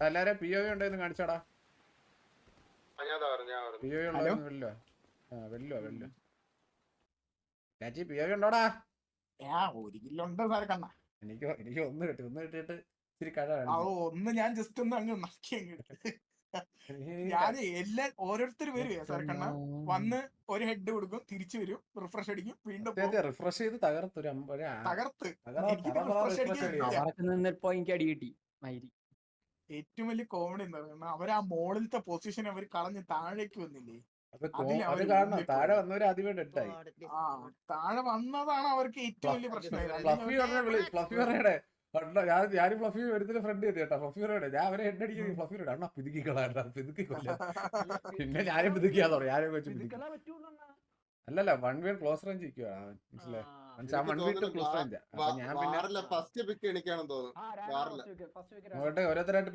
എല്ലാരും P O ഉണ്ടായിരുന്നു കാണിച്ചാടാ. P O ഉണ്ടായിരുന്നു വെല്ലോ ആ വെല്ലോ വെല്ലോ ചാച്ചി പി ഒ ഉണ്ടോടാ? ഒരു കിലോ ഉണ്ട് സാറെ കണ്ണ. എനിക്ക് എനിക്ക് ഒന്ന് കിട്ടി ഒന്ന് കിട്ടിയിട്ട് ഇച്ചിരി കഴ ഒന്ന് ഞാൻ ജസ്റ്റ് ഒന്ന് അങ്ങ് നക്കി അങ്ങ്. ഞാൻ എല്ലാ ഓരോരുത്തർ വരുവേ സാർ കണ്ണ. വന്ന് ഒരു ഹെഡ് കൊടുക്കും തിരിച്ചു വരും റിഫ്രഷ് അടിക്കും വീണ്ടും. റിഫ്രഷ് ചെയ്ത് തകർത്തു തകർത്ത്. എനിക്ക് refresh അടിക്കാൻ എനിക്ക് അടി കിട്ടി മയിരി ഏറ്റവും വലിയ കോമഡി എന്താ പറയുക? അവർ ആ മോളിലത്തെ പൊസിഷൻ അവർ കളഞ്ഞ് താഴേക്ക് വന്നില്ലേ? താഴെ. വന്നവര് ആദ്യമേ ഡെഡായി ആ താഴെ വന്നതാണ് അവർക്ക് ഏറ്റവും വലിയ പ്രശ്നം ഞാൻ ഞാൻ ഫ്ലഫി വരുന്നതിന് ഫ്രണ്ട് ചെയ്ത് കേട്ടോ. ഫ്ലഫി പറയടെ ഞാൻ അവരെ ഹെഡ് അടിക്കുന്നത് ഫ്ലഫി പറയടെ അണ്ണാ പിതുക്കി കളയണ്ട പിതുക്കി കൊല്ല പിന്നെ ഞാനും പിതുക്കിയാ തുടങ്ങി ഞാനും വെച്ച് പിതുക്കി. അല്ലല്ല വൺ വേ ക്ലോസ് റേഞ്ച് ഇരിക്കുവാ മനസ്സിലായി? ഫസ്റ്റ് പിക്ക് എനിക്കാണെന്ന് തോന്നുന്നു വാറില്ല ഓരോരുത്തരായിട്ട്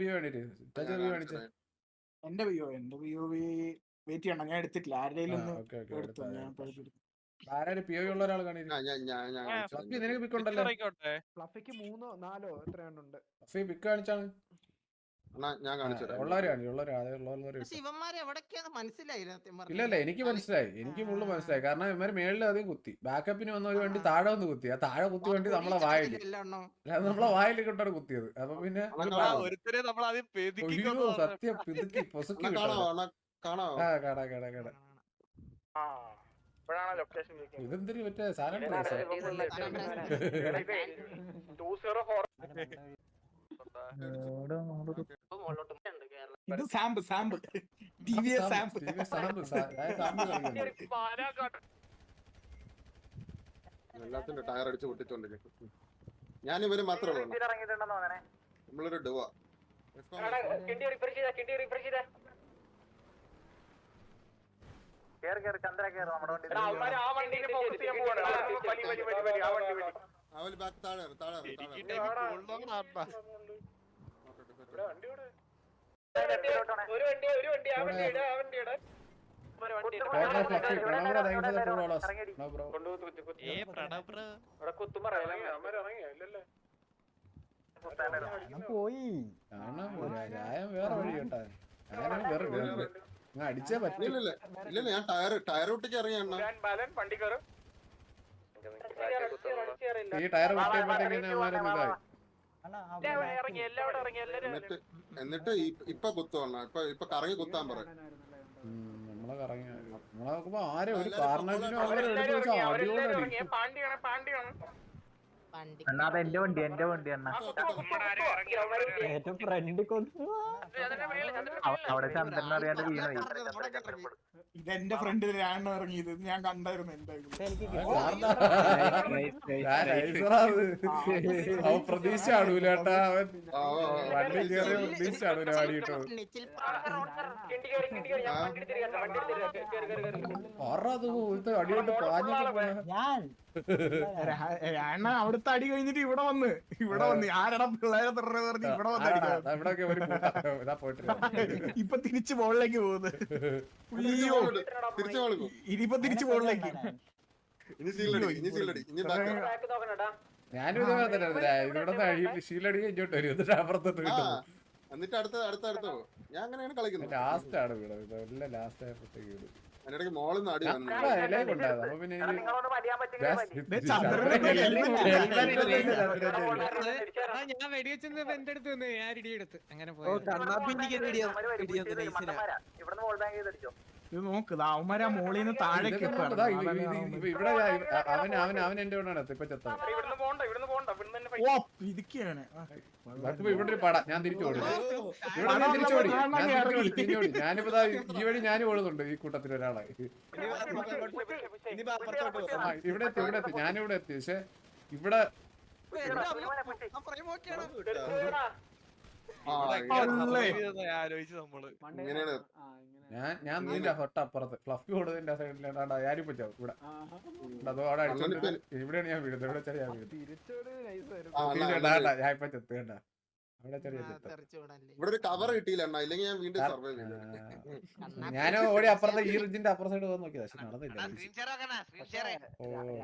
എന്റെ പിയോ എന്റെ പിയോ വെയിറ്റ് ചെയ്യണം. ഞാൻ എടുത്തിട്ടില്ല. ആരുടെയും ഒന്ന് എടുത്തു. ഞാൻ ഉള്ള ഒരാൾ നിനക്ക് പിക്ക് ഉണ്ടല്ലോ. ഫ്ലഫിക്ക് മൂന്നോ നാലോ എത്രയാണ്ടുണ്ട് ഫ്ലഫി പിക്ക് കാണിച്ചാണ്. ഞാൻ കാണിച്ചു. ഇല്ല ഇല്ല എനിക്ക് മനസ്സിലായി. എനിക്ക് ഫുള്ള് മനസ്സിലായി. കാരണം ഇവർ മേളിൽ അധികം കുത്തി. ബാക്കപ്പിന് വന്ന ഒരു വണ്ടി താഴെ വന്ന് കുത്തി. ആ താഴെ കുത്തി വണ്ടി നമ്മളെ വായിൽ. അല്ലാതെ നമ്മളെ വായിൽ കൊണ്ടാണ് കുത്തിയത്. അപ്പൊ പിന്നെ ആദ്യം സത്യം പിതുക്കി പൊസുക്കി ഇതെന്തൊരു മറ്റേ സാധനം ടൂ സീറോ ഫോർ ഇത് സാമ്പ് സാമ്പ്. ടി വി എസ് സാമ്പ് സാമ്പ്. എല്ലാത്തിന്റെ ടയർ അടിച്ച് പൊട്ടിച്ചോണ്ടിരിക്കും ഞാൻ ഇവർ മാത്രമേ ഉള്ളൂ. നമ്മളൊരു ഡുവ. ആ വണ്ടിയിൽ ഫോക്കസ് ചെയ്യാൻ പോവാണ്. വലി വലി വലി വലി ആ വണ്ടി വലി അവൽ ബാക്ക് താഴെ താഴെ വണ്ടി. ഒരു വണ്ടി ഒരു വണ്ടി ആ വണ്ടി ഇടാ ആ വണ്ടി ഇടാ വണ്ടി ഇടാ. ഓ, no, Fluffy, Pranav bro, thank you for the two dollars. No, bro. കൊണ്ടുപോയി കുത്തി കുത്തി. ഏ പ്രണബ്ര ഇവിടെ കുത്തുമ്പോ ഇറങ്ങി അവന്മാര് ഇറങ്ങി. ഇല്ലല്ലേ പോയി. പോരാ വേറെ വഴി കേട്ടാ. വേറെ വേറെ ഞാൻ അടിച്ചേ പറ്റില്ല ഇല്ല ഞാൻ ടയർ ടയർ ഒട്ടിച്ച് വണ്ടി ഈ ടയർ പൊട്ടിയപ്പോഴത്തേക്ക് എന്നിട്ട് ഇപ്പൊ കുത്തും അണ്ണാ ഇപ്പൊ ഇപ്പൊ കറങ്ങി കുത്താൻ പറയും നമ്മളെ കറങ്ങി നമ്മളെ നോക്കുമ്പോ ആരെ ഒരു എല്ലാരും കാരണത്തിനും അവരെ എടുത്ത് വെച്ചാൽ അടിയോടെ ഇറങ്ങി പാണ്ടിയാണ് പാണ്ടിയാണ് വണ്ടി അണ്ണാ അത് എന്റെ വണ്ടി എന്റെ വണ്ടി അണ്ണാ ഏറ്റവും ഫ്രണ്ട് കൊന്നു അവ- അവിടെ ചന്ദ്രൻ അറിയാണ്ട് വീണായി ഇതെന്റെ ഫ്രണ്ട് ഞാൻ ഇറങ്ങിയത് ഇത് ഞാൻ കണ്ടായിരുന്നു എന്റെ ഇതിൽ. അവൻ പ്രതീക്ഷ കാണൂല കേട്ടാ അവൻ. വണ്ടി കയറി പ്രതീക്ഷ ആടൂല വാടി കിട്ടും നെച്ചിൽ കിണ്ടി കിണ്ടി ഞാൻ വണ്ടി വണ്ടി എടുത്ത് കയറി കയറി കയറി കയറി അടിയോട്ട് പാഞ്ഞൊക്കെ ഞാൻ ഞാൻ അവിടുത്തെ അടി കഴിഞ്ഞിട്ട് ഇവിടെ വന്ന്. ഇവിടെ വന്ന്. ആരടാ പിള്ളേരെ തുറ പറഞ്ഞ് ഇവിടെ വന്ന് ഇപ്പൊ തിരിച്ചു മുകളിലേക്ക് പോകുന്നത് ഇനിയിപ്പൊ തിരിച്ചു മുകളിലേക്ക്. ഇനി സീലടി ഇനി സീലടി ഇനി ബാക്ക് ബാക്ക് നോക്കണടാ ഞാനും ഇതേ തന്നെ ഇവിടെ ഷീലടി ഇങ്ങോട്ട് വരും. എന്നിട്ട് അപ്പുറത്തോട്ട് കിട്ടും. എന്നിട്ട് അടുത്ത അടുത്ത അടുത്തോ ഞാൻ അങ്ങനെയാണ് കളിക്കുന്നത്. ലാസ്റ്റ് ആണ് വീട് ലാസ്റ്റ് ആയപ്പോഴത്തേക്ക് വീട് അതിനിടയ്ക്ക് മോളിൽ helmet ഞാൻ വെടിവെച്ചെന്ന് എന്റെ അടുത്ത് വന്ന് ഞാൻ ഇടിയെടുത്ത് അങ്ങനെ ഇത് നോക്ക് അവന്മാര് ആ മോളിൽ നിന്ന് താഴേക്ക് ഇവിടെ അവൻ അവൻ അവൻ എന്റെ കൂടെ ഇപ്പൊ ചത്തത് ഇവിടെ ഒരു പട. ഞാൻ തിരിച്ചു ഓടി. ഇവിടെ ഞാൻ തിരിച്ചു ഓടി. ഞാൻ ഞാനിപ്പോ ഈ വഴി ഞാനും ഓടുന്നുണ്ട് ഈ കൂട്ടത്തിൽ ഒരാളെ. ഇവിടെ എത്തി ഇവിടെ എത്തി. ഞാനിവിടെ എത്തി. പക്ഷെ ഇവിടെ. ആലോചിച്ച് നമ്മൾ. ഇങ്ങനെയാണ് ഞാൻ ഞാൻ നിന്റെ തൊട്ടപ്പുറത്ത് ഫ്ലഫി ഓടുന്നതിന്റെ സൈഡിലാണ് ഞാനിപ്പോ ചാവും ഇവിടെ. ഇവിടെ അതോ അവിടെ അടിച്ചോണ്ട് ഇവിടെയാണ് ഞാൻ വീഴുന്നത് ഇവിടെ ചെറിയ വീഴുന്നത് ഞാൻ ഇപ്പൊ ചെത്ത് കണ്ട. അവിടെ ചെറിയ ഇവിടെ ഒരു കവർ കിട്ടിയില്ല അണ്ണാ ഇല്ലെങ്കിൽ ഞാൻ വീണ്ടും സർവൈവ് ചെയ്തു ഞാൻ ഓടി അപ്പുറത്തെ ഈ റിജിന്റെ അപ്പുറ സൈഡ് പോകാൻ നോക്കിയത്. പക്ഷെ നടന്നില്ല. ഓ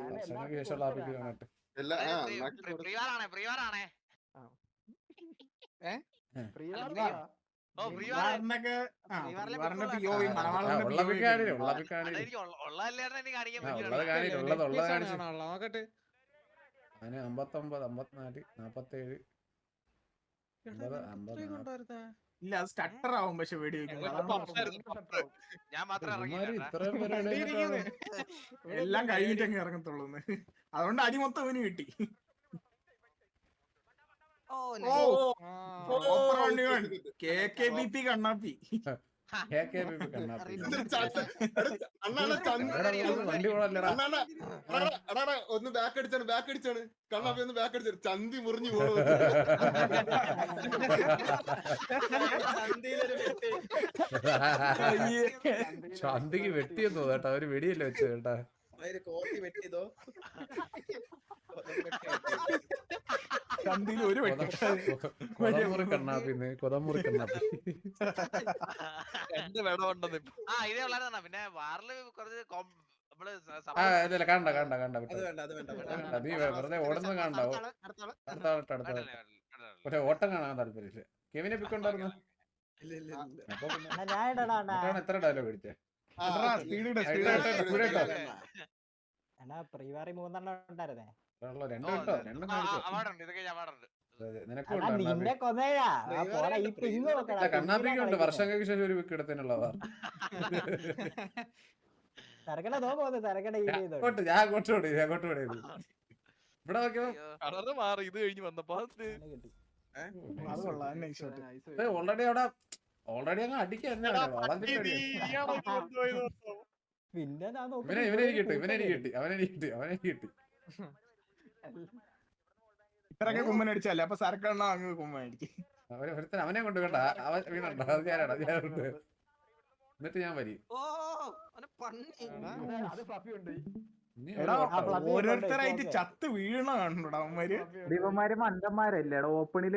വർഷങ്ങൾക്ക് ശേഷമുള്ള ആപ്പിക്ക് കാണട്ടെ എല്ലാ ആ അതിന് അമ്പത്തൊമ്പത് അമ്പത്തിനാല് നാപ്പത്തേഴ്. ഇല്ല അത് സ്റ്റട്ടർ ആവും പക്ഷെ വെടി എല്ലാം കഴിഞ്ഞിട്ടങ്ങ് ഇറങ്ങത്തുള്ളൂ അതുകൊണ്ട് അടി മൊത്തം ഇവന് കിട്ടി ഓ ഓ nice. ഓപ്പർ വണ്ടി കെ കെ ബി പി കണ്ണാപ്പി. കെ കെ ബി പി കണ്ണാപ്പി. എന്തൊരു അണ്ണാ ചന്ത വണ്ടി ഒന്ന് ബാക്ക് അടിച്ചാണ് ബാക്ക് അടിച്ചാണ്. കണ്ണാപ്പി ഒന്ന് ബാക്ക് അടിച്ചാണ്. ചന്തി മുറിഞ്ഞു പോകും ചന്തിക്ക് വെട്ടിയെന്നു കേട്ടാ. ഒരു അവർ വെടിയല്ലേ വെച്ചു കേട്ടാ. ചന്തിയിൽ ഒരു കൊതമുറി കണ്ണാപ്പിന്ന് കൊതമുറി കണ്ണാപ്പി. രണ്ട് ഇപ്പൊ? ആ ഇതേ ഉള്ളതാണ് പിന്നെ വാറിൽ കുറച്ച് കണ്ട കണ്ട കണ്ട നീ വെറുതെ ഓടുന്നത് കാണണ്ട അടുത്ത അടുത്ത. പക്ഷെ ഓട്ടം കാണാൻ താല്പര്യമില്ല. കെവിനെ പിക്കുണ്ടായിരുന്നു? എത്ര ഡയലോഗ് അടിച്ചേ സ്പീഡ് സ്പീഡ് പ്രീവാറി മൂന്നെണ്ണം ഉണ്ടായിരുന്നേ? നോക്കടാ വർഷങ്ങൾക്ക് ശേഷം ഒരു വിക്ക് ഞാൻ അങ്ങോട്ട് ഞാൻ അങ്ങോട്ട് ഇവിടെ. കളറ് മാറി ഇത് കഴിഞ്ഞ് വന്നപ്പോ ഓൾറെഡി അവിടെ ഓൾറെഡി അങ്ങ് അടിക്കാൻ. പിന്നെ ഞാൻ ഇവനെ കിട്ടി ഇവനെ കിട്ടി അവനെ കിട്ടി. അവനെ കിട്ടി ഇത്രയൊക്കെ കുമ്മൻ അടിച്ചല്ലേ അപ്പൊ സരക്കെണ്ണ അങ്ങ് കുമ്മൻ അടിക്കും അവനെ ഒരുത്തൻ അവനെ കൊണ്ട് വേണ്ട അവൻ വീണുണ്ടോ. അത് ഞാനാടാ ഞാനുണ്ട് എന്നിട്ട് ഞാൻ വരി. ഓരോരുത്തരായിട്ട് ചത്ത് വീണ കാണുന്നുടാ അവന്മാര്. ദിവന്മാര് ഓപ്പണിൽ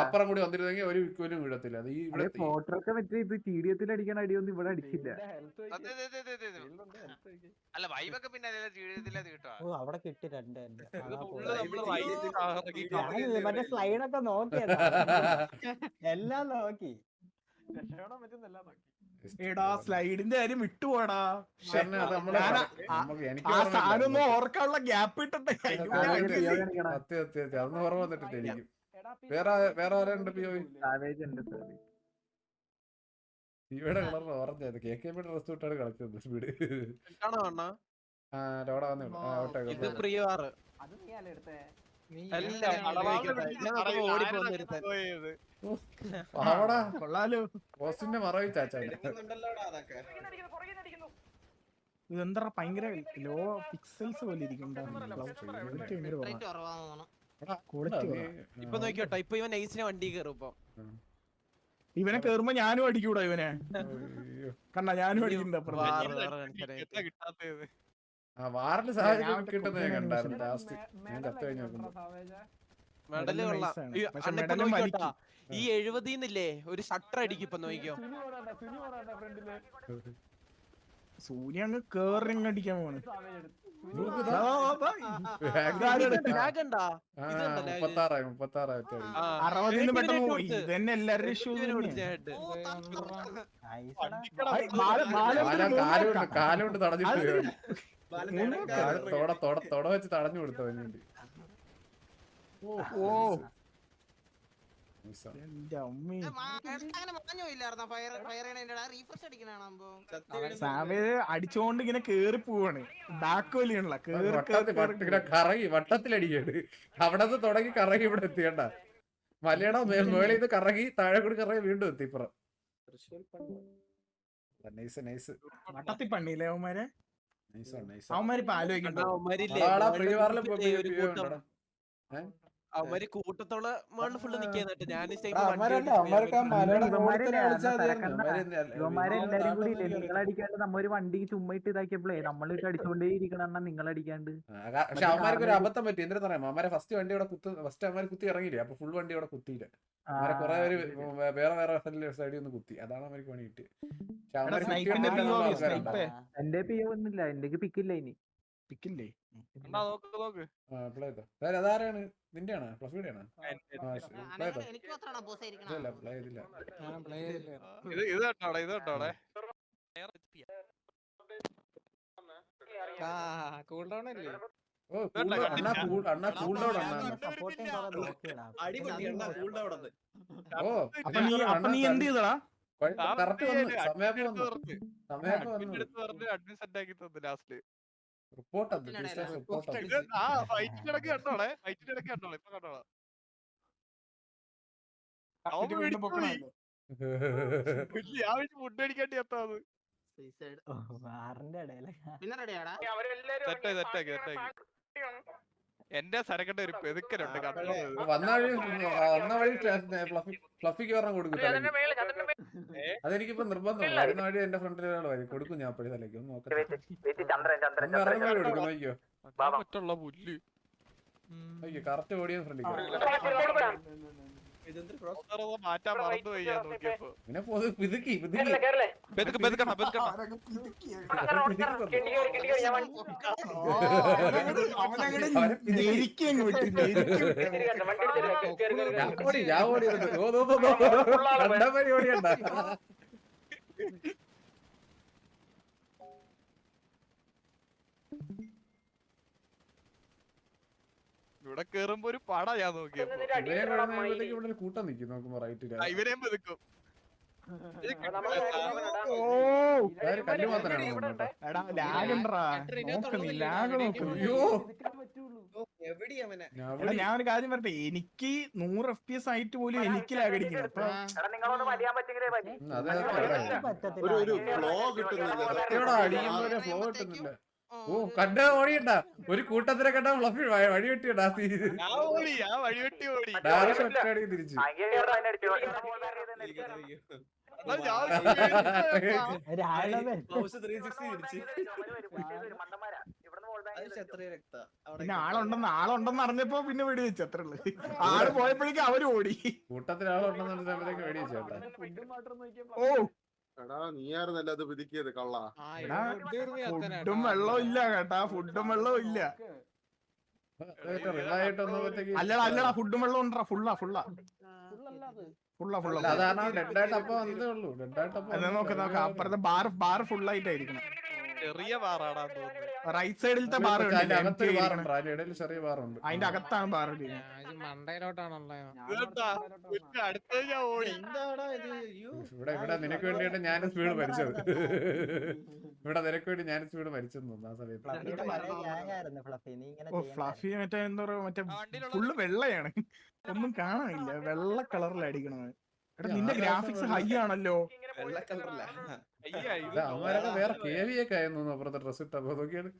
അപ്പുറം കൂടി വന്നിരുന്നെങ്കിൽ ഒരു വിക്കോലും വീഴത്തില്ല. അത് ഈ പോട്ടറൊക്കെ മറ്റേ ഇത് ടി അടിക്കണ അടിയൊന്നും ഇവിടെ അടിക്കില്ല. അല്ല വൈബൊക്കെ പിന്നെ അവിടെ കിട്ടി രണ്ട് രണ്ട് ഇത് അതാ full പോയത്. നമ്മൾ വൈകിട്ട് കറക്കി ഞാനിത് മറ്റേ സ്ലൈഡൊക്കെ നോക്കിയതാ. എല്ലാം നോക്കി. എടാ സ്ലൈഡിന്റെ കാര്യം വിട്ടുപോടാ അത് ആ. സാധനം ഒന്ന് ഓർക്കാനുള്ള ഗ്യാപ്പ് ഇട്ടട്ടെ. അതൊന്നും ഓർമ്മ വന്നിട്ടില്ല എനിക്ക്. വേറെ വേറെ ആരുണ്ട്. ഇവിടെ കളറിന് ഓറഞ്ചായത് കെ കെ ബിയുടെ ഡ്രസ് തൊട്ടാണ് കളിച്ചത് സ്പീഡ് കാണോ ആ ലോഡ വന്നു ഓട്ടെ പ്രിയവാറ് നീ അല്ല ഞാൻ കൊള്ളാലോ. പോസ്റ്റിന്റെ മറവി ചാച്ചാ ഇതെന്താ ഭയങ്കര ലോ പിക്സൽസ് പോലെ ഇപ്പൊ നോക്കിയോട്ടോ ഇപ്പൊ ഇവൻ നൈസിനെ വണ്ടി കയറും ഇപ്പൊ. ഇവനെ കേറുമ്പോ ഞാനും അടിക്കൂടാ ഇവനെ. കണ്ട ഞാനും അടിക്കുന്നുണ്ട് ആ വാറിന്റെ ഞാൻ സാഹചര്യം കിട്ടുന്നത് കണ്ടായിരുന്നു. ലാസ്റ്റ് ചത്തു കഴിഞ്ഞ് നോക്കുമ്പോ. മെഡൽ കൊള്ളാം. ഈ എഴുപതിന്നില്ലേ? ഒരു ഷട്ടർ അടിക്കും ഇപ്പൊ നോക്കിയോ സൂര്യ അങ്ങ് കേറി അടിക്കാൻ പോണ് അറുപതിന് പെട്ടെന്ന് പോയി. ഇഷ്യൂ കാലുകൊണ്ട് തടഞ്ഞിട്ട് തോട തോട തൊട വെച്ച് തടഞ്ഞു കൊടുത്തു അതിന് വേണ്ടി അടിച്ചോണ്ട് ഇങ്ങനെ കേറി പോവാണ്. ഇങ്ങനെ കറങ്ങി വട്ടത്തിലടിക്കാണ്. അവിടെ നിന്ന് തുടങ്ങി കറങ്ങി ഇവിടെ എത്തിയണ്ട. മലയുടെ മേളിൽ നിന്ന് കറങ്ങി താഴെ കൂടി കറങ്ങി വീണ്ടും എത്തിപ്പുറം. നൈസ് നൈസ് വട്ടത്തി പണ്ണിയില്ലേ അവന്മാരെ? നൈസ് നൈസ് അവന്മാര് ഇപ്പൊ ആലോചിക്കണ്ട. കണ്ടോ, അവന്മാരില്ലേ, ഒരു. അവന്മാര് കൂട്ടത്തോൾ മേളിൽ ഫുള്ള് നിക്കാന്നിട്ട് ഞാൻ ഈ വണ്ടി ഓടിച്ച് അമ്മമാർക്ക് ആ മലയുടെ തന്നെ കളിച്ചാൽ തിരക്കണ്ട. മതിയായിരുന്നു. ഇവന്മാരെ ഇവന്മാര് എല്ലാരും കൂടി ഇല്ലേ? ഇവന്മാര് നിങ്ങൾ അടിക്കാണ്ട് നമ്മ ഒരു വണ്ടി ചുമ്മാ ഇട്ട് ഇതാക്കിയപ്പോഴേ നമ്മളിട്ട് അടിച്ചോണ്ടേ ഇരിക്കണ നിങ്ങൾ അടിക്കാണ്ട് ആ, കാ- പക്ഷെ അവന്മാർക്ക് ഒരു അബദ്ധം പറ്റി. എന്താ പറയാ അവന്മാരെ ഫസ്റ്റ് വണ്ടി ഇവിടെ കുത്തു ഫസ്റ്റ് അവന്മാർ കുത്തി ഇറങ്ങിയില്ലേ? അപ്പൊ ഫുൾ വണ്ടി ഇവിടെ കുത്തിയില്ല? അവരെ കുറെ പേര് വേ- വേറെ വേറെ സൈഡിൽ ഒന്ന് കുത്തി. അതാണ് അവർക്ക് പണി കിട്ടി പക്ഷെ അവന്മാര് സ്നൈപ്പിന്റെ കുത്തിയിട്ടില്ല എന്നുള്ള POV, ആൾക്കാരുണ്ട്. സ്നൈപ്പേ. എന്റെ പിന്നില്ല എന്റെ പിക്കില്ല ഇനി. പിക്കില്ലേ? അതാരാണ്? നിന്റെ ആണ് പ്ലസ് പ്ലേ ചെയ്തില്ല. ഓ cool down. അണ്ണാ cool- അണ്ണാ കൂൾ ഡൗൺ ഓ അപ്പൊ നീ അപ്പൊ നീ എന്ത് ചെയ്തടാ? കറക്റ്റ് വന്നു സമയത്ത് വന്നു. സമയത്ത് വന്നു. അഡ്മിൻ സെറ്റ് ആക്കി തന്നു ലാസ്റ്റ് റിപ്പോർട്ട് അത് റിപ്പോർട്ട് ആ ഫൈറ്റിന്റെ ഇടയ്ക്ക് കണ്ടോളെ ഫൈറ്റിന്റെ ഇടയ്ക്ക് കണ്ടോളെ ഇപ്പൊ കണ്ടോളാം. അവൻ ഇത് വീണ്ടും പൊക്കണല്ലേ ഇല്ല, ഞാൻ വെച്ച് ഫുഡ് അടിക്കാണ്ടി എത്താത് പിന്നെ റെഡിയാടാ സെറ്റാക്കി എന്റെ സരക്കട്ട് ഒരു പെതുക്കലുണ്ട് ഫ്ലഫിക്ക് പറഞ്ഞ കൊടുക്കും തലയ്ക്ക്. അതെനിക്കിപ്പോ നിർബന്ധമില്ല വരുന്ന വഴി എന്റെ ഫ്രണ്ടിൽ ഒരാൾ വരും കൊടുക്കും ഞാൻ അപ്പോഴും തലയ്ക്ക് ഒന്ന് നോക്കിയോ കറക്റ്റ് ഓടിയ അതൊന്ന് മാറ്റാൻ മറന്നു പോയി ഞാൻ നോക്കിയപ്പോ. പിന്നെ പൊതു പിതുക്കി പിതുക്കി. പെതുക്ക് പെതുക്കണ പെതുക്കണ ആരൊക്കെ ഓടി പിതുക്കി ഓടി ഓ, അവനങ്ങട് അവനങ്ങട് ഞെരുക്കി അങ്ങ് വിട്ടു, ഞെരുക്കി വിട്ടു. ഞാൻ ഓടി ഞാൻ ഓടി വന്നിട്ട്. ഓ, ദോ, ദോ, ദോ. കണ്ട പരി ഓടിയണ്ട ഇവിടെ കേറുമ്പോ ഒരു പട ഞാൻ നോക്കിയപ്പോ കൂട്ടം നോക്കുമ്പോ റൈറ്റ് പെതുക്കും ഞാൻ ഞാൻ ഒരു കാര്യം പറയട്ടെ എനിക്ക് നൂറ് എഫ് പി എസ് ആയിട്ട് പോലും എനിക്ക് ലാഗടിക്കുന്നു ഫ്ലോ കിട്ടുന്നില്ല ഒരു കിട്ടുന്നില്ല ഓ കണ്ട ഓടിയണ്ട? ഒരു കൂട്ടത്തിനെ കണ്ട ഫ്ലഫി വഴി വെട്ടിയടാ ഞാൻ ഓടി തിരിച്ചു. പിന്നെ ആളുണ്ടെന്ന് ആളുണ്ടെന്ന് അറിഞ്ഞപ്പോ പിന്നെ വെടി വെച്ചു അത്ര ഉള്ളു. ആൾ പോയപ്പോഴേക്കും അവർ ഓടി. കൂട്ടത്തിൽ ആളുണ്ടെന്ന് സമയത്തേക്ക് വെടി വെച്ചു ഓ. എടാ നീയായിരുന്നല്ല അത് പിതുക്കിയത് കള്ള. എടാ, ഫുഡും വെള്ളവും ഇല്ല കേട്ടാ ഫുഡും വെള്ളവും ഇല്ല. അല്ലടാ അല്ലടാ ഫുഡും വെള്ളവും ഉണ്ടാ ഫുള്ളാ ഫുള്ളാ. ഫുള്ളാ ഫുള്ളാ അതാണ് ഡെഡായിട്ട് അപ്പൊ വന്നതേ ഉള്ളൂ. ഡെഡായിട്ട് അപ്പൊ നോക്ക് നോക്ക് അപ്പുറത്തെ ബാർ ബാർ ഫുള്ളായിട്ടായിരിക്കണം ചെറിയ പാറാടാന്ന് റൈറ്റ് സൈഡിലത്തെ ബാർ അതിന്റെ അകത്തൊരു ബാറുണ്ട് അതിന്റെ ഇടയിൽ ചെറിയ ബാറുണ്ട് അതിന്റെ അകത്താണ് ബാർ മണ്ടയിലോട്ടാണല്ലോ ഇതെന്താ? പിന്നെ അടുത്തത് ഞാൻ ഓടി. എന്താടാ ഇത്? അയ്യോ. ഇവിടെ ഇവിടെ നിനക്ക് വേണ്ടിയിട്ട് ഞാൻ സ്പീഡ് മരിച്ചത്. ഇവിടെ നിനക്ക് വേണ്ടി ഞാൻ സ്പീഡ് മരിച്ചെന്ന് തോന്നുന്നു ആ സമയത്ത്. ഓ ഫ്ലഫി മറ്റേ എന്താ പറയാ മറ്റേ ഫുള്ള് വെള്ളയാണ്. ഒന്നും കാണാനില്ല. വെള്ള കളറിൽ അടിക്കണത്. നിന്റെ ഗ്രാഫിക്സ് ഹൈ ആണല്ലോ. അവന്മാരൊക്കെ വേറെ കേവിയൊക്കെ ആയിരുന്നു തോന്നുന്നു അപ്പുറത്തെ ഡ്രസ് ഇട്ടപ്പോ. നോക്കിയാണ്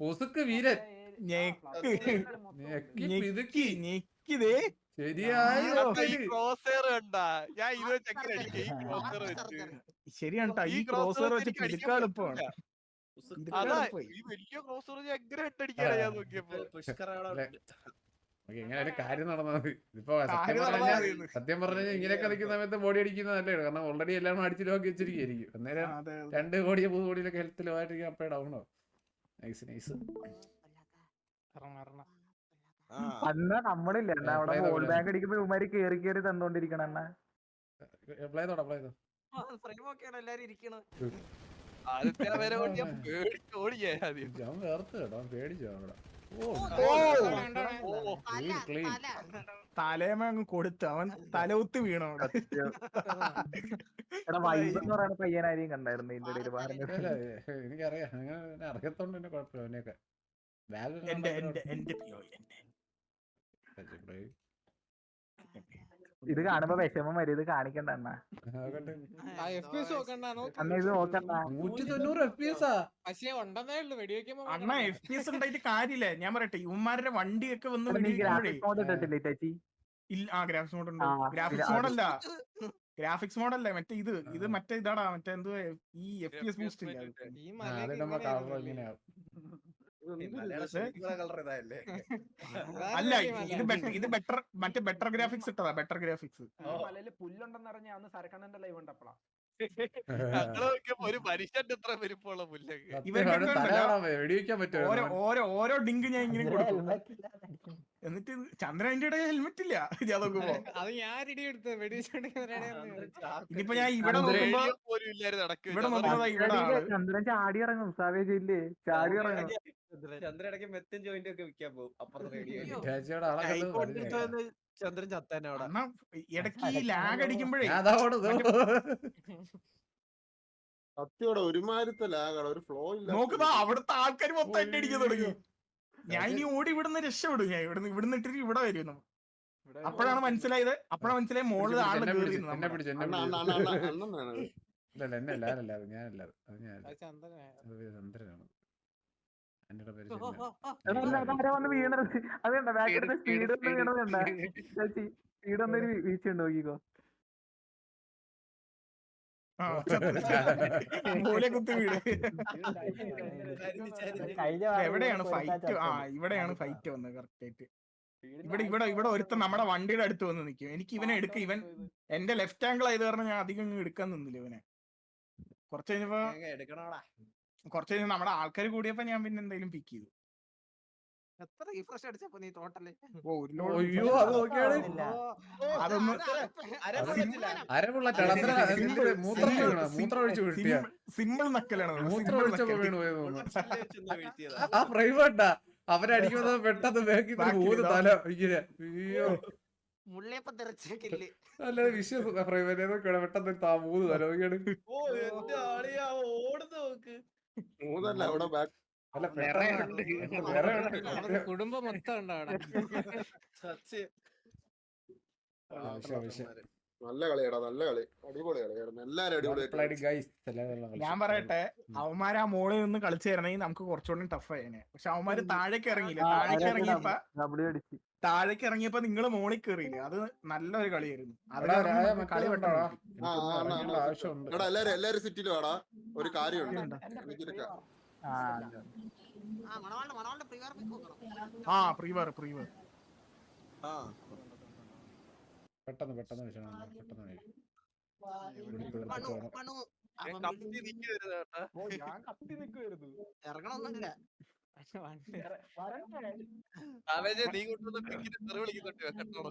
പൊസുക്ക് വീരൻ. ശരിയാണ് ഈ ക്രോസർ വെച്ച് എനിക്ക് അതാ എളുപ്പമായി. ഈ വലിയ എങ്ങനെ ഞാൻ നോക്കിയപ്പോ. ഇങ്ങനെ ഒരു കാര്യം നടന്നാൽ മതി. ഇതിപ്പോ സത്യം പറഞ്ഞാൽ സത്യം പറഞ്ഞാൽ ഇങ്ങനെയൊക്കെ നിൽക്കുന്ന സമയത്ത് ബോഡി അടിക്കുന്നത് നല്ലതാണ് കാരണം ഓൾറെഡി എല്ലാം അടിച്ചു ലോക്കി വെച്ചിരിക്കും അന്നേരം രണ്ട് കോടിയോ മൂന്ന് കോടിയിലൊക്കെ ഹെൽത്തിൽ ആയിരിക്കും അപ്പേ ഡൗണോ ആവും. നൈസ് നൈസ് അന്ന് നമ്മളില്ല അവിടെ ബോൾ ബാങ്ക് അടിക്കുമ്പോ ഇവന്മാര് കേറി കേറി തന്നോണ്ടിരിക്കണ അണ്ണാ ചെയ്തോടാ ചെയ്തോ ഫ്രെയിം ഒക്കെയാണ് എല്ലാരും ഇരിക്കണത് ഞാൻ വേർത്ത് കേട്ടോ പേടിച്ചോ അവിടെ. തലേമ അങ്ങ് കൊടുത്ത് അവൻ തലകുത്ത് വീണു അവിടെ. എടാ വൈബ് എന്ന് പറയുന്ന പയ്യനാരെയും കണ്ടായിരുന്നു ഇതിന്റെ ഇടയിൽ എനിക്കറിയാം. അങ്ങനെ എന്നെ അറിയത്തോണ്ട് തന്നെ കുഴപ്പമില്ല. അവനെയൊക്കെ. ബാഗ് എന്റെ എന്റെ എന്റെ ഇത് കാണുമ്പോ വിഷമം വരും. ഇത് കാണിക്കണ്ട അണ്ണാ എഫ് പി എസ് നോക്കണ്ട അണ്ണ ഇത് നോക്കണ്ട. നൂറ്റി തൊണ്ണൂറ് എഫ് പി എസ് പക്ഷേ ഉണ്ടെന്നേ ഉള്ളൂ. വെടിവെക്കുമ്പോ അണ്ണ എഫ് പി എസ് ഉണ്ടായിട്ട് കാര്യമില്ല. ഞാൻ പറയട്ടെ ഇവന്മാരുടെ വണ്ടിയൊക്കെ വന്ന് ഗ്രാഫിക്സ് മോഡ് ഇട്ടിട്ടില്ലേ ചേച്ചി? ഇല്ല ആ ഗ്രാഫിക്സ് മോഡ് ഉണ്ട്. ഗ്രാഫിക്സ് മോഡല്ല ഗ്രാഫിക്സ് മോഡല്ല മറ്റേ ഇത്. ഇത് മറ്റേ ഇതാടാ മറ്റേ എന്തോ ഈ എഫ് പി എസ് ബൂസ്റ്റ് ഇല്ല? അല്ല? ഇത് ബെറ്റർ ഇത് ബെറ്റർ മറ്റേ ബെറ്റർ ഗ്രാഫിക്സ് ഇട്ടതാ ബെറ്റർ ഗ്രാഫിക്സ് മലയിൽ പുല്ലുണ്ടെന്ന് അറിഞ്ഞ അന്ന് സരക്കണ്ണന്റെ ലൈവ് ഉണ്ടപ്പളാ ഒരു മനുഷ്യന്റെ എത്ര വലിപ്പമുള്ള പുല്ലൊക്കെ. ഓരോ ഓരോ ഓരോ ഡിങ്ക് ഞാൻ ഇങ്ങനെ കൊടുക്കും. എന്നിട്ട് ഇടയിൽ ഹെൽമെറ്റ് ഇല്ല. ഞാൻ നോക്കുമ്പോ. അത് ഞാൻ ഇടി എടുത്ത് ഇനിയിപ്പോ ഞാൻ ഇവിടെ നോക്കുമ്പോ ഇവിടെ നോക്കുമ്പോ ഇവിടെ ചന്ദ്രൻ ചാടി ഇറങ്ങും സാവേജ് ഇല്ലേ ചാടി ഇറങ്ങും ചന്ദ്രൻ. ഇടയ്ക്ക് മെത്തും ജോയിന്റ് ഒക്കെ വിൽക്കാൻ പോകും. അപ്പുറത്തെ റേഡിയോ ചന്ദ്രൻ ചത്താനെ അവിടെ. ഇടയ്ക്ക് ലാഗ് അടിക്കുമ്പോഴേ. സത്യോടെ ഒരുമാതിരത്തെ ലാഗാണ് ഒരു ഫ്ലോ ഇല്ല നോക്കുമ്പോ അവിടുത്തെ ആൾക്കാർ മൊത്തം എന്നെ അടിക്കാൻ തുടങ്ങി. ഞാൻ ഇനി ഓടി ഇവിടുന്ന് രക്ഷപ്പെടും. ഞാൻ ഇവിടുന്ന് ഇവിടുന്ന് ഇട്ടിട്ട് ഇവിടെ വരും നമ്മൾ അപ്പോഴാണ് മനസ്സിലായത്. അപ്പോഴാണ് മനസ്സിലായത് മോളിൽ ആൾ ചന്ദ്രനാണ് എന്റെ പേര് എടാ, ചന്ദ്രൻ. അല്ല, അതാരാ വന്ന് വീണത് അതുണ്ട സ്പീഡ് ഒന്ന് സ്പീഡ് ഒന്നൊരു വീഴ്ച ഉണ്ട് നോക്കിക്കോ. എവിടെയാണ് ഫൈറ്റ് ആ ഇവിടെയാണ് ഫൈറ്റ് വന്നത് കറക്റ്റ് ആയിട്ട്. ഇവിടെ ഇവിടെ ഇവിടെ ഒരുത്തൻ നമ്മുടെ വണ്ടിയുടെ അടുത്ത് വന്ന് നിൽക്കും. എനിക്ക് ഇവനെ എടുക്ക ഇവൻ എന്റെ ലെഫ്റ്റ് ആംഗിൾ ആയത് കാരണം ഞാൻ അധികം എടുക്കാൻ നിന്നില്ല ഇവനെ. കുറച്ച് കഴിഞ്ഞപ്പോ എടുക്കണോടാ. കുറച്ച് കഴിഞ്ഞ് നമ്മുടെ ആൾക്കാർ കൂടിയപ്പോ ഞാൻ പിന്നെ എന്തെങ്കിലും പിക്ക് ചെയ്തു. എത്ര റിഫ്രഷ് അടിച്ചപ്പോ നീ ടോട്ടൽ അയ്യോ അത് നോക്കിയാണ് സിമ്പിൾ നക്കലാണ് മൂത്രം ഒഴിച്ചപ്പോ വീണു ആ അവരടിക്കുന്നത് പെട്ടെന്ന് ബാക്കി മൂന്ന്. തല ഇങ്ങനെ. അയ്യോ. അല്ല വിശ്വസം പ്രൈവറ്റ് പെട്ടെന്ന് താ മൂന്ന് തല നോക്കിയാണ്. ഓടുന്ന നോക്ക് മൂന്നല്ല അവിടെ ബാക്ക്. കുടുംബം മൊത്തം ഉണ്ട് അവിടെ സത്യം ആ, വിഷയം, വിഷയം. നല്ല കളിയാടാ നല്ല കളി. അടിപൊളി കളിയായിരുന്നു. എല്ലാരും അടിപൊളി. ഞാൻ പറയട്ടെ അവന്മാര് ആ മോളിൽ നിന്ന് കളിച്ചു തരണമെങ്കിൽ നമുക്ക് കുറച്ചുകൂടി ടഫ് ആയേനെ. പക്ഷെ അവന്മാര് താഴേക്ക് ഇറങ്ങിയില്ല. താഴേക്ക് ഇറങ്ങിയപ്പോ താഴേക്ക് ഇറങ്ങിയപ്പോ നിങ്ങൾ മോളിൽ കയറിയില്ലേ അത് നല്ലൊരു കളിയായിരുന്നു. അത് കളി. ആവശ്യമുണ്ട്. എല്ലാരും എല്ലാരും സിറ്റിയിലും ആടാ ഒരു കാര്യമുണ്ട്. ആ പ്രിവാർ പ്രീവർ പെട്ടെന്ന് പെട്ടെന്ന് വിഷയം പെട്ടെന്ന് വിഷയം. നീ കൊണ്ടുവന്ന പിക്കിന് തെറി വിളിക്കുന്നുണ്ട് കേട്ടോ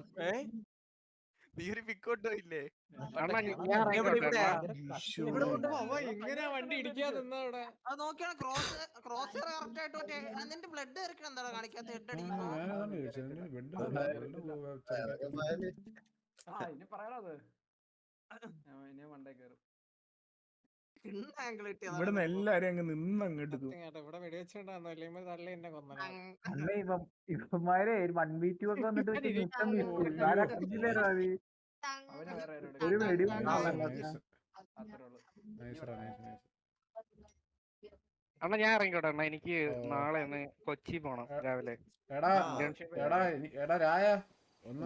നീ ഒരു പിക്ക് ഇല്ലേ? അണ്ണാ, ഞാൻ ഇവിടെ ഇറങ്ങിക്കോട്ടെ, ഇവിടെയാ. അണ്ണാ. ഇശ്ശോ. ഇവിടെ കൊണ്ടുപോ, അവൻ ഇങ്ങനെ വണ്ടി ഇടിക്കാതെ നോക്കിയാണ്? ക്രോസ് ക്രോസ് കറക്റ്റ് ആയിട്ട് മറ്റേ ആ, നിന്റെ ബ്ലഡ് ഇറക്കണം കാണിക്കാത്ത? ഹെഡ് ആ, അടിക്കുമ്പോ ഞാനതാണ് ചോദിച്ചത്. ഇവിടുന്ന് എല്ലാരും അങ്ങ് നിന്ന് അങ്ങോട്ട് അല്ല ഇവ ഇവന്മാരെ വൺ ബി ടു ഒക്കെ വന്നിട്ട് ഒരു വെടി. അണ്ണാ ഞാൻ ഇറങ്ങിക്കോട്ടെ. അണ്ണാ എനിക്ക് നാളെ ഒന്ന് കൊച്ചി പോണം രാവിലെ. എടാ എടാ എടാ രായ ഒന്ന്